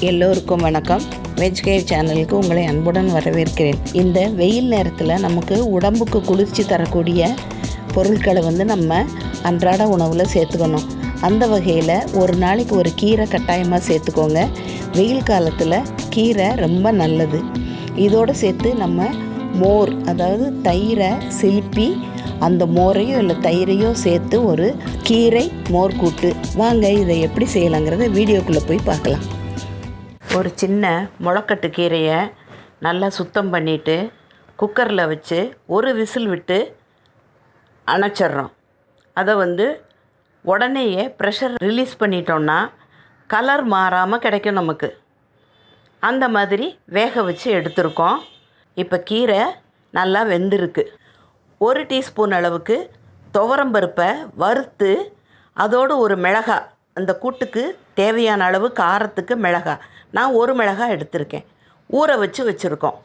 எல்லோருக்கும் வணக்கம். Veg care சேனலுக்கு உங்களை அன்புடன் வரவேற்கிறேன். இந்த வெயில் நேரத்தில் நமக்கு உடம்புக்கு குளிர்ச்சி தரக்கூடிய பொருட்களை வந்து நம்ம அன்றாட உணவில் சேர்த்துக்கணும். அந்த வகையில் ஒரு நாளைக்கு ஒரு கீரை கட்டாயமாக சேர்த்துக்கோங்க. வெயில் காலத்தில் கீரை ரொம்ப நல்லது. இதோடு சேர்த்து நம்ம மோர் அதாவது தயிரை சிலுப்பி அந்த மோரையோ இல்லை தயிரையோ சேர்த்து ஒரு கீரை மோர் கூட்டு. வாங்க இதை எப்படி செய்யலாங்கிறத வீடியோக்குள்ளே போய் பார்க்கலாம். ஒரு சின்ன முளைக்கட்டு கீரையை நல்லா சுத்தம் பண்ணிவிட்டு குக்கரில் வச்சு ஒரு விசில் விட்டு அணைச்சிட்றோம் அதை வந்து உடனேயே ப்ரெஷர் ரிலீஸ் பண்ணிட்டோன்னா கலர் மாறாமல் கிடைக்கும் நமக்கு. அந்த மாதிரி வேக வச்சு எடுத்திருக்கோம். இப்போ கீரை நல்லா வெந்திருக்கு. ஒரு டீஸ்பூன் அளவுக்கு துவரம்பருப்பை வறுத்து அதோடு ஒரு மிளகாய் அந்த கூட்டுக்கு தேவையான அளவு காரத்துக்கு மிளகாய் நான் ஒரு மிளகாய் எடுத்திருக்கேன். ஊற வச்சு வச்சுருக்கோம்.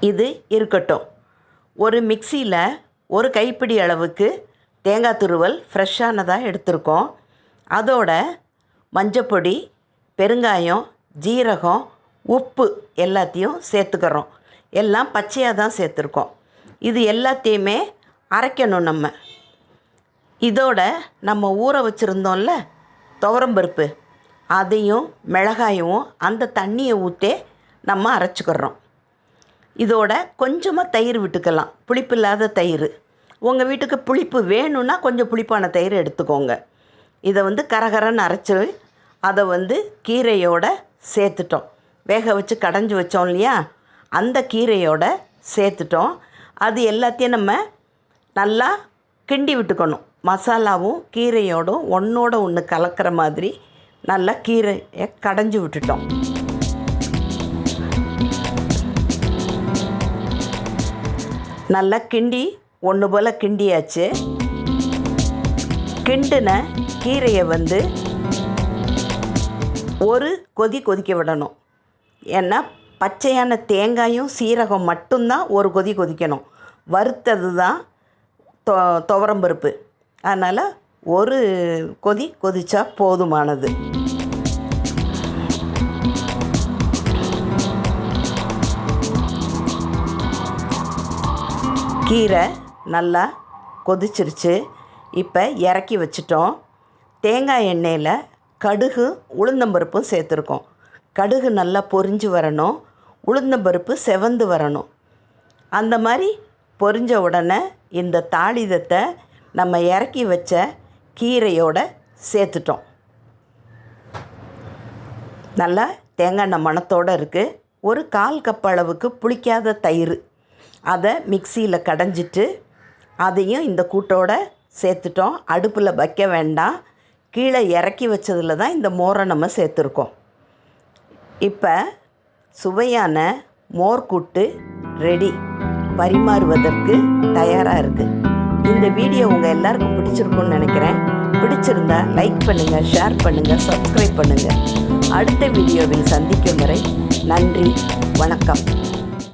இது இருக்கட்டும். ஒரு மிக்சியில் ஒரு கைப்பிடி அளவுக்கு தேங்காய் துருவல் ஃப்ரெஷ்ஷானதாக எடுத்திருக்கோம். அதோட மஞ்சப்பொடி பெருங்காயம் ஜீரகம் உப்பு எல்லாத்தையும் சேர்த்துக்கிறோம். எல்லாம் பச்சையாக தான் சேர்த்துருக்கோம். இது எல்லாத்தையுமே அரைக்கணும் நம்ம. இதோட நம்ம ஊற வச்சுருந்தோம்ல துவரம்பருப்பு அதையும் மிளகாயும் அந்த தண்ணியை ஊற்றே நம்ம அரைச்சிக்கிறோம். இதோட கொஞ்சமாக தயிர் விட்டுக்கலாம். புளிப்பு இல்லாத தயிர். உங்கள் வீட்டுக்கு புளிப்பு வேணும்னா கொஞ்சம் புளிப்பான தயிர் எடுத்துக்கோங்க. இதை வந்து கரகரன்னு அரைச்சி அதை வந்து கீரையோட சேர்த்துட்டோம். வேக வச்சு கடைஞ்சி வச்சோம் இல்லையா? அந்த கீரையோட சேர்த்துட்டோம். அது எல்லாத்தையும் நம்ம நல்லா கிண்டி விட்டுக்கணும். மசாலாவும் கீரையோடும் ஒன்றோட ஒன்று கலக்கிற மாதிரி நல்லா கீரையை கடைஞ்சி விட்டுட்டோம். நல்லா கிண்டி ஒன்று போல் கிண்டியாச்சு. கிண்டின கீரையை வந்து ஒரு கொதி கொதிக்க விடணும். ஏன்னா பச்சையான தேங்காயும் சீரகம் மட்டும்தான் ஒரு கொதி கொதிக்கணும். வறுத்தது தான் தொ துவரம்பருப்பு அதனால் ஒரு கொதி கொதிச்சா போதுமானது. கீரை நல்லா கொதிச்சிருச்சு. இப்போ இறக்கி வச்சிட்டோம். தேங்காய் எண்ணெயில் கடுகு உளுந்தம்பருப்பும் சேர்த்துருக்கோம். கடுகு நல்லா பொரிஞ்சு வரணும். உளுந்தம்பருப்பு செவந்து வரணும். அந்த மாதிரி பொரிஞ்ச உடனே இந்த தாளிதத்தை நம்ம இறக்கி வச்ச கீரையோடு சேர்த்துட்டோம். நல்லா தேங்காய் எண்ணெய் மணத்தோடு இருக்குது ஒரு கால் கப் அளவுக்கு புளிக்காத தயிர். அதை மிக்சியில் கடைஞ்சிட்டு அதையும் இந்த கூட்டோட சேர்த்துட்டோம். அடுப்பில் வைக்க வேண்டாம். கீழே இறக்கி வச்சதில் தான் இந்த மோரை நம்ம சேர்த்துருக்கோம். இப்போ சுவையான மோர் கூட்டு ரெடி. பரிமாறுவதற்கு தயாராக இருக்குது இந்த வீடியோ உங்கள் எல்லாருக்கும் பிடிச்சிருக்கும்னு நினைக்கிறேன். பிடிச்சிருந்தா லைக் பண்ணுங்கள் ஷேர் பண்ணுங்கள் சப்ஸ்கிரைப் பண்ணுங்கள் அடுத்த வீடியோவில் சந்திக்கும் வரை நன்றி வணக்கம்.